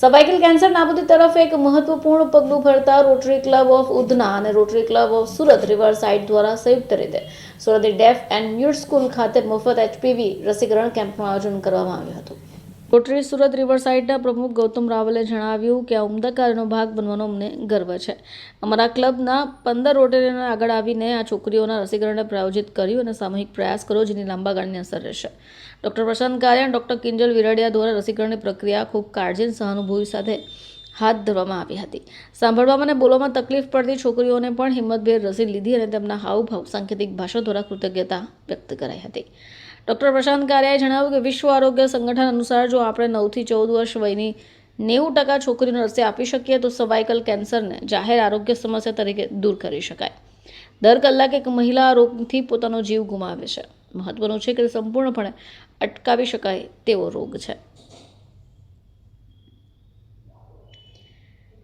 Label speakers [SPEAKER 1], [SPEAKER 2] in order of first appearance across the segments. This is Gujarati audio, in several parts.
[SPEAKER 1] સર્વાઇકલ કેન્સર નાબૂદી તરફ એક મહત્વપૂર્ણ પગલું ભરતા રોટરી ક્લબ ઓફ ઉધના અને rotary club of Surat river side દ્વારા સંયુક્ત રીતે સુરતની ડેફ એન્ડ મ્યુટ સ્કૂલ ખાતે મફત એચપીવી રસીકરણ કેમ્પનું આયોજન કરવામાં આવ્યું હતું. રોટરી સુરત રિવરસાઇડના પ્રમુખ ગૌતમ રાવલે જણાવ્યું કે આ ઉમદા કાર્યનો ભાગ બનવાનો અમને ગર્વ છે. અમારા ક્લબના પંદર રોટરીઓને આગળ આવીને આ છોકરીઓના રસીકરણને પ્રાયોજિત કર્યું અને સામૂહિક પ્રયાસ કર્યો જેની લાંબા ગાળાની અસર રહેશે. ડૉક્ટર પ્રશાંત કારિયા અને ડૉક્ટર કિંજલ વિરડિયા દ્વારા રસીકરણની પ્રક્રિયા ખૂબ કાળજી અને સહાનુભૂતિ સાથે હાથ ધરવામાં આવી હતી. સાંભળવામાં અને બોલવામાં તકલીફ પડતી છોકરીઓને પણ હિંમતભેર રસી લીધી અને તેમના હાવભાવ સાંકેતિક ભાષા દ્વારા કૃતજ્ઞતા વ્યક્ત કરાઈ હતી. ડૉક્ટર પ્રશાંત કારિયાએ જણાવ્યું કે વિશ્વ આરોગ્ય સંગઠન અનુસાર જો આપણે નવથી ચૌદ વર્ષ વયની નેવું ટકા છોકરીઓને રસી આપી શકીએ તો સર્વાઇકલ કેન્સરને જાહેર આરોગ્ય સમસ્યા તરીકે દૂર કરી શકાય. દર કલાકે એક મહિલા આ રોગથી પોતાનો જીવ ગુમાવે છે. મહત્વનું છે કે સંપૂર્ણપણે અટકાવી શકાય તેવો રોગ છે.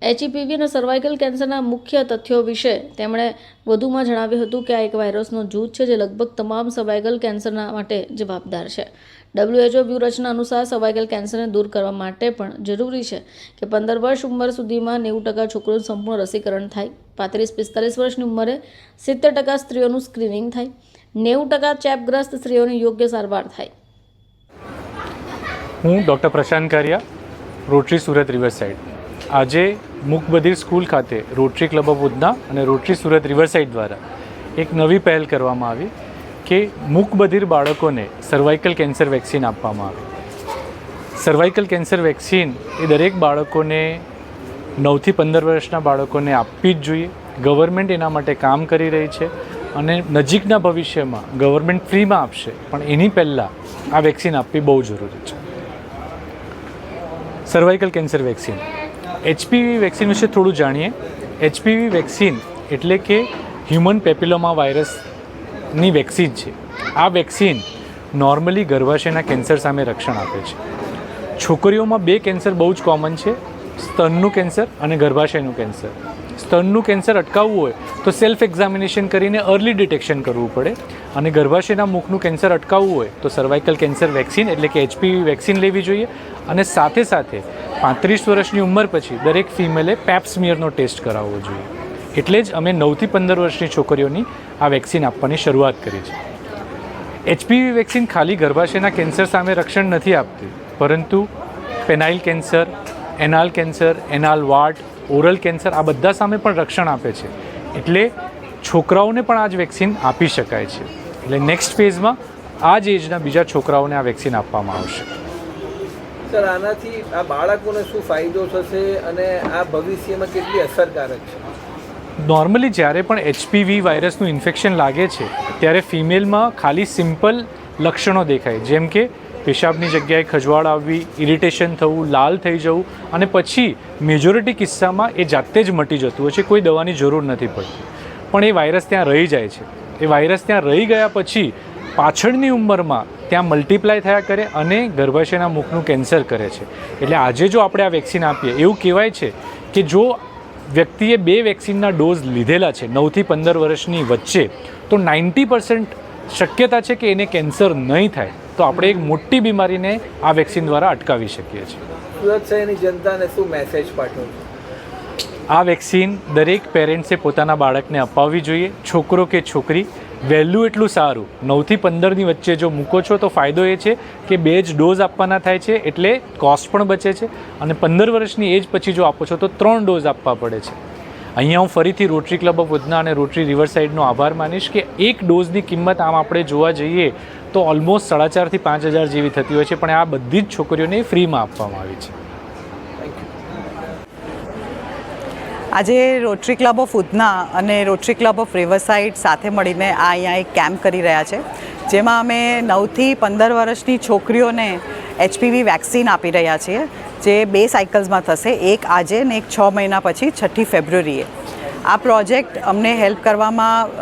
[SPEAKER 1] એચઈપીવી અને સર્વાઇકલ કેન્સરના મુખ્ય તથ્યો વિશે તેમણે વધુમાં જણાવ્યું હતું કે આ એક વાયરસનો જૂથ છે જે લગભગ તમામ સર્વાઇકલ કેન્સરના માટે જવાબદાર છે. ડબ્લ્યુએચઓ વ્યૂહરચના અનુસાર સર્વાઇકલ કેન્સરને દૂર કરવા માટે પણ જરૂરી છે કે પંદર વર્ષ ઉંમર સુધીમાં નેવું ટકા છોકરીઓનું સંપૂર્ણ રસીકરણ થાય, પાંત્રીસ પિસ્તાલીસ વર્ષની ઉંમરે સિત્તેર ટકા સ્ત્રીઓનું સ્ક્રીનિંગ થાય, નેવું ટકા ચેપગ્રસ્ત સ્ત્રીઓની યોગ્ય સારવાર થાય.
[SPEAKER 2] હું doctor Prashant Kariya, rotary Surat riverside આજે મુકબધિર સ્કૂલ ખાતે રોટરી ક્લબ ઓફ ઉધના અને રોટરી સુરત રિવરસાઇડ દ્વારા એક નવી પહેલ કરવામાં આવી કે મૂકબધિર બાળકોને સર્વાઇકલ કેન્સર વેક્સિન આપવામાં આવે. સર્વાઇકલ કેન્સર વેક્સિન એ દરેક બાળકોને નવથી પંદર વર્ષના બાળકોને આપવી જ જોઈએ. ગવર્મેન્ટ એના માટે કામ કરી રહી છે અને નજીકના ભવિષ્યમાં ગવર્મેન્ટ ફ્રીમાં આપશે. પણ એની પહેલાં આ વેક્સિન આપવી બહુ જરૂરી છે. Cervical cancer vaccine HPV vaccine વિશે થોડું જાણીએ. એચપીવી વેક્સિન એટલે કે હ્યુમન પેપિલોમા વાયરસની વેક્સિન છે. આ વેક્સિન નોર્મલી ગર્ભાશયના કેન્સર સામે રક્ષણ આપે છે. છોકરીઓમાં બે કેન્સર બહુ જ કોમન છે. સ્તનનું કેન્સર અને ગર્ભાશયનું કેન્સર સ્તનનું કેન્સર અટકાવવું હોય તો સેલ્ફ એક્ઝામિનેશન કરીને અર્લી ડિટેક્શન કરવું પડે અને ગર્ભાશયના મુખનું કેન્સર અટકાવવું હોય તો સર્વાઇકલ કેન્સર વેક્સિન એટલે કે એચપીવી વેક્સિન લેવી જોઈએ અને સાથે સાથે પાંત્રીસ વર્ષની ઉંમર પછી દરેક ફિમેલે પેપ્સમિયરનો ટેસ્ટ કરાવવો જોઈએ. એટલે જ અમે નવથી પંદર વર્ષની છોકરીઓની આ વેક્સિન આપવાની શરૂઆત કરી છે. એચપીવી વેક્સિન ખાલી ગર્ભાશયના કેન્સર સામે રક્ષણ નથી આપતી, પરંતુ પેનાઇલ કેન્સર એનાલ કેન્સર એનાલ વાટ ઓરલ કેન્સર આ બધા સામે પણ રક્ષણ આપે છે. એટલે છોકરાઓને પણ આ જ વેક્સિન આપી શકાય છે. એટલે નેક્સ્ટ ફેઝમાં આ જ એજના બીજા છોકરાઓને આ વેક્સિન આપવામાં આવશે.
[SPEAKER 3] સર આનાથી આ બાળકોને શું ફાયદો થશે અને આ ભવિષ્યમાં કેટલી અસરકારક છે?
[SPEAKER 2] નોર્મલી જ્યારે પણ એચપીવી વાયરસનું ઇન્ફેક્શન લાગે છે, ત્યારે ફિમેલમાં ખાલી સિમ્પલ લક્ષણો દેખાય. જેમ કે પેશાબની જગ્યાએ ખજવાળ આવવી ઇરિટેશન થવું, લાલ થઈ જવું અને પછી મેજોરિટી કિસ્સામાં એ જાતે જ મટી જતું હોય છે, કોઈ દવાની જરૂર નથી પડતી. પણ એ વાયરસ ત્યાં રહી જાય છે. એ વાયરસ ત્યાં રહી ગયા પછી પાછળની ઉંમરમાં ત્યાં મલ્ટીપ્લાય થયા કરે અને ગર્ભાશયના મુખનું કેન્સર કરે છે. એટલે આજે જો આપણે આ વેક્સિન આપીએ એવું કહેવાય છે કે જો વ્યક્તિએ બે વેક્સિનના ડોઝ લીધેલા છે નવથી પંદર વર્ષની વચ્ચે તો નાઇન્ટી પર્સન્ટ શક્યતા છે કે એને કેન્સર નહીં થાય. તો આપણે એક મોટી બીમારીને આ વેક્સિન દ્વારા અટકાવી શકીએ છીએ.
[SPEAKER 3] સુરત શહેરની જનતાને શું મેસેજ પાઠવો?
[SPEAKER 2] આ વેક્સિન દરેક પેરેન્ટ્સે પોતાના બાળકને અપાવવી જોઈએ છોકરો કે છોકરી વહેલું એટલું સારું. નવથી પંદરની વચ્ચે જો મૂકો છો તો ફાયદો એ છે કે બે જ ડોઝ આપવાના થાય છે એટલે કોસ્ટ પણ બચે છે અને પંદર વર્ષની એજ પછી જો આપો છો તો ત્રણ ડોઝ આપવા પડે છે. અહીંયા હું ફરીથી રોટરી ક્લબ ઓફ ઉધના અને રોટરી રિવરસાઇડનો આભાર માનીશ કે એક ડોઝની કિંમત આમ આપણે જોવા જઈએ તો ઓલમોસ્ટ સાડા ચારથી પાંચ હજાર જેવી થતી હોય છે, પણ આ બધી જ છોકરીઓને ફ્રીમાં આપવામાં આવી છે
[SPEAKER 3] થેન્ક યુ
[SPEAKER 4] આજે રોટરી ક્લબ ઓફ ઉધના અને રોટરી ક્લબ ઓફ રિવરસાઇડ સાથે મળીને આ અહીંયા એક કેમ્પ કરી રહ્યા છે, જેમાં અમે નવથી પંદર વર્ષની છોકરીઓને એચપીવી વેક્સિન આપી રહ્યા છીએ, જે બે સાયકલ્સમાં થશે, એક આજે ને એક છ મહિના પછી, છઠ્ઠી ફેબ્રુઆરીએ આ પ્રોજેક્ટ અમને હેલ્પ કરવામાં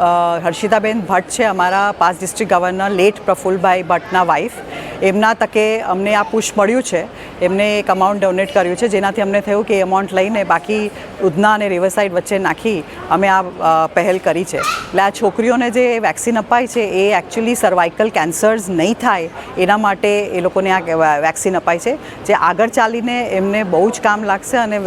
[SPEAKER 4] હર્ષિતાબેન ભટ્ટ છે, અમારા pass district governor late Prafulbhai ભટ્ટના વાઇફ એમના તકે અમને આ પુશ મળ્યું છે. એમને એક અમાઉન્ટ ડોનેટ કર્યું છે, જેનાથી અમને થયું કે એ અમાઉન્ટ લઈને બાકી ઉધના અને રિવરસાઇડ વચ્ચે નાખી અમે આ પહેલ કરી છે. એટલે આ છોકરીઓને જે વેક્સિન અપાય છે, એ એકચ્યુઅલી સર્વાઇકલ કેન્સર્સ નહીં થાય, એના માટે એ લોકોને આ વેક્સિન અપાય છે. જે આગળ ચાલીને એમને બહુ જ કામ લાગશે અને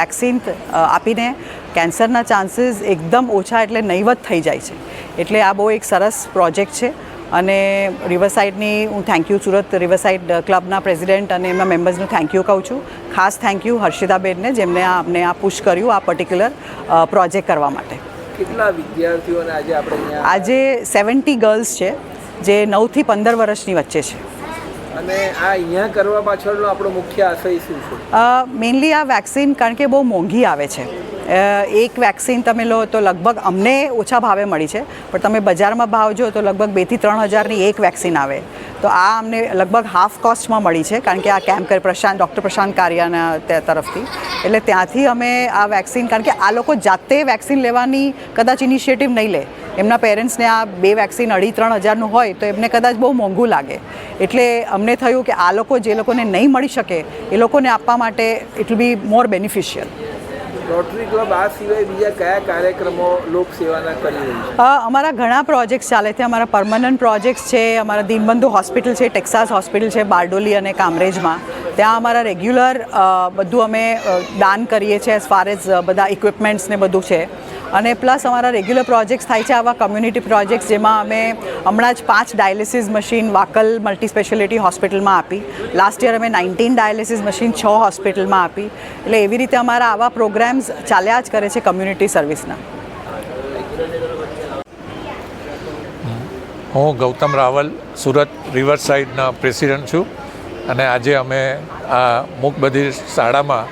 [SPEAKER 4] વેક્સિન આપીને કેન્સરના ચાન્સીસ એકદમ ઓછા એટલે નહીવત થઈ જાય છે. એટલે આ બહુ એક સરસ પ્રોજેક્ટ છે. અને રિવરસાઇડની હું થેન્ક યુ સુરત રિવરસાઇડ ક્લબના પ્રેસિડેન્ટ અને એમના મેમ્બર્સનું થેન્ક યુ કહું છું. ખાસ થેન્ક યુ હર્ષિતાબેનને જેમને આ અમને આ પુશ કર્યું આ પર્ટિક્યુલર પ્રોજેક્ટ કરવા માટે.
[SPEAKER 3] કેટલા વિદ્યાર્થીઓને આજે આપણે
[SPEAKER 4] આજે સેવન્ટી ગર્લ્સ છે જે નવથી પંદર વર્ષની વચ્ચે છે.
[SPEAKER 3] અને આ અહીંયા કરવા પાછળનો આપણો મુખ્ય આશય શું છે?
[SPEAKER 4] મેઇનલી આ વેક્સિન કારણ કે બહુ મોંઘી આવે છે. એક વેક્સિન તમે લો તો લગભગ અમને ઓછા ભાવે મળી છે, પણ તમે બજારમાં ભાવ જો તો લગભગ બેથી ત્રણ હજારની એક વેક્સિન આવે. તો આ અમને લગભગ હાફ કોસ્ટમાં મળી છે, કારણ કે આ કેમ્પ પ્રશાંત, ડૉક્ટર પ્રશાંત કારિયાના તરફથી. એટલે ત્યાંથી અમે આ વેક્સિન, કારણ કે આ લોકો જાતે વેક્સિન લેવાની કદાચ ઇનિશિયેટિવ નહીં લે. એમના પેરેન્ટ્સને આ બે વેક્સિન અઢી ત્રણ હજારનું હોય તો એમને કદાચ બહુ મોંઘું લાગે. એટલે અમને થયું કે આ લોકો જે લોકોને નહીં મળી શકે, એ લોકોને આપવા માટે it will be more beneficial
[SPEAKER 3] rotary club આ સિવાય બીજા કયા કાર્યક્રમો લોક સેવાના કરી રહી
[SPEAKER 4] અમારા ઘણા પ્રોજેક્ટ્સ ચાલે છે. અમારા પરમનન્ટ પ્રોજેક્ટ્સ છે, અમારા દીનબંધુ હોસ્પિટલ છે ટેક્સાસ હોસ્પિટલ છે, બારડોલી અને કામરેજમાં ત્યાં અમારા રેગ્યુલર બધું અમે દાન કરીએ છીએ એઝ ફાર એઝ બધા ઇક્વિપમેન્ટ્સ ને બધું છે. અને પ્લસ અમારા રેગ્યુલર પ્રોજેક્ટ્સ થાય છે આવા કમ્યુનિટી પ્રોજેક્ટ્સ જેમાં અમે હમણાં જ પાંચ dialysis machine Vakal multi speciality હોસ્પિટલમાં આપી. લાસ્ટ યર અમે નાઇન્ટીન ડાયાલિસિસ મશીન છ હોસ્પિટલમાં આપી. એટલે એવી રીતે અમારા આવા પ્રોગ્રામ્સ ચાલ્યા જ કરે છે કમ્યુનિટી સર્વિસના
[SPEAKER 5] હું ગૌતમ રાવલ, સુરત રિવર સાઇડના પ્રેસિડન્ટ છું. અને આજે અમે આ મૂકબધિર શાળામાં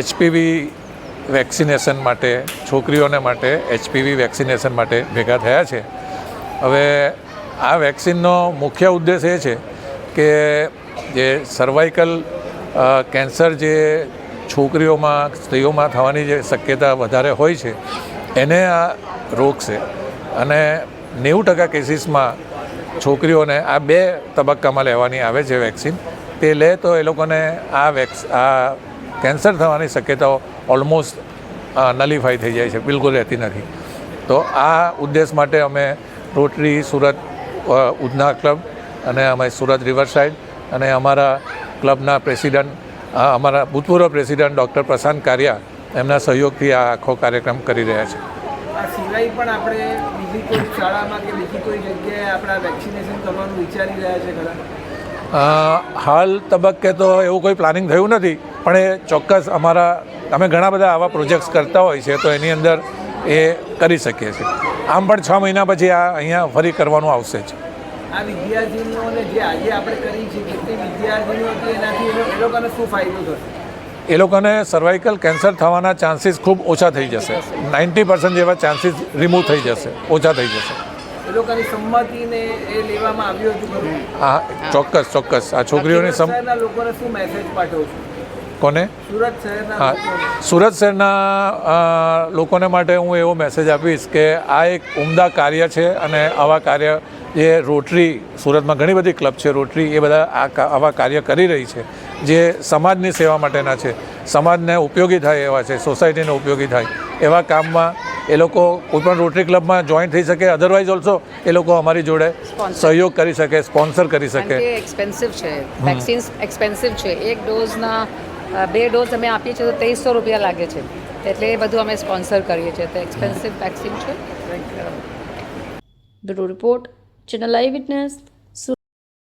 [SPEAKER 5] એચપીવી વેક્સિનેશન માટે, છોકરીઓને માટે, એચપીવી વેક્સિનેશન માટે ભેગા થયા છે. હવે આ વેક્સિનનો મુખ્ય ઉદ્દેશ એ છે કે જે સર્વાઇકલ કેન્સર જે છોકરીઓમાં, સ્ત્રીઓમાં થવાની જે શક્યતા વધારે હોય છે, એને આ રોકશે અને નેવું ટકા કેસીસમાં છોકરીઓને આ બે તબક્કામાં લેવાની આવે છે વેક્સિન. તે લે તો એ લોકોને આ વેક્સ, આ કેન્સર થવાની શક્યતાઓ ઓલમોસ્ટ નલીફાઈ થઈ જાય છે બિલકુલ રહેતી નથી. તો આ ઉદ્દેશ માટે અમે રોટરી સુરત ઉધના ક્લબ અને અમે સુરત રિવર સાઇડ અને અમારા ક્લબના પ્રેસિડન્ટ અમારા ભૂતપૂર્વ પ્રેસિડન્ટ ડૉક્ટર પ્રશાંત કારિયા એમના સહયોગથી આ આખો કાર્યક્રમ કરી રહ્યા છે.
[SPEAKER 3] આપણે બીજી કોઈ શાળામાં કે બીજી કોઈ જગ્યાએ આપણા વેક્સિનેશન કરવાનું વિચારી રહ્યા છે
[SPEAKER 5] અ, હાલ તબક્કે તો એવું કોઈ પ્લાનિંગ થયું નથી પણ એ ચોક્કસ અમારા અમે ઘણા બધા આવા પ્રોજેક્ટ્સ કરતા હોય છે તો એની અંદર એ કરી શકીએ છીએ. આમ પણ છ મહિના પછી આ અહીંયા ફરી કરવાનું આવશે જ.
[SPEAKER 3] આ વિદ્યાર્થીનીઓને જે આજે આપણે કરી છે કેટલી વિદ્યાર્થીનીઓ એનાથી એ એ લોકોને શું ફાયદો થશે?
[SPEAKER 5] એ લોકોને સર્વાઇકલ કેન્સર થવાના ચાન્સીસ ખૂબ ઓછા થઈ જશે. નાઇન્ટી પર્સન્ટ જેવા ચાન્સીસ રિમૂવ થઈ જશે. ઓછા થઈ જશે.
[SPEAKER 3] એ લોકોની સંમતિને એ લેવામાં આવ્યું હતું.
[SPEAKER 5] હા ચોક્કસ ચોક્કસ. આ છોકરીઓની સમ
[SPEAKER 3] લોકોને શું મેસેજ પાઠવું છો?
[SPEAKER 5] કોને?
[SPEAKER 3] સુરત શહેરના
[SPEAKER 5] હા. સુરત શહેરના લોકોને માટે હું એવો મેસેજ આપીશ કે આ એક ઉમદા કાર્ય છે અને આવા કાર્ય જે રોટરી સુરતમાં ઘણી બધી ક્લબ છે રોટરી એ બધા આ આવા કાર્ય કરી રહી છે જે સમાજની સેવા માટેના છે. સમાજને ઉપયોગી થાય એવા છે સોસાયટીને ઉપયોગી થાય. એવા કામમાં એ લોકો કોઈપણ રોટરી ક્લબમાં જોઈન થઈ શકે. અધરવાઇઝ ઓલ્સો એ લોકો અમારી જોડે સહયોગ કરી શકે સ્પોન્સર કરી શકે.
[SPEAKER 6] એક્સપેન્સિવ છે. વેક્સિન્સ એક્સપેન્સિવ છે. એક ડોઝના બે ડોઝ અમે આપીએ છીએ તો ત્રેવીસો રૂપિયા લાગે છે. એટલે એ બધું અમે સ્પોન્સર કરીએ છીએ. તો એક્સપેન્સિવ વેક્સિન છે.
[SPEAKER 1] Bureau report channel eye witness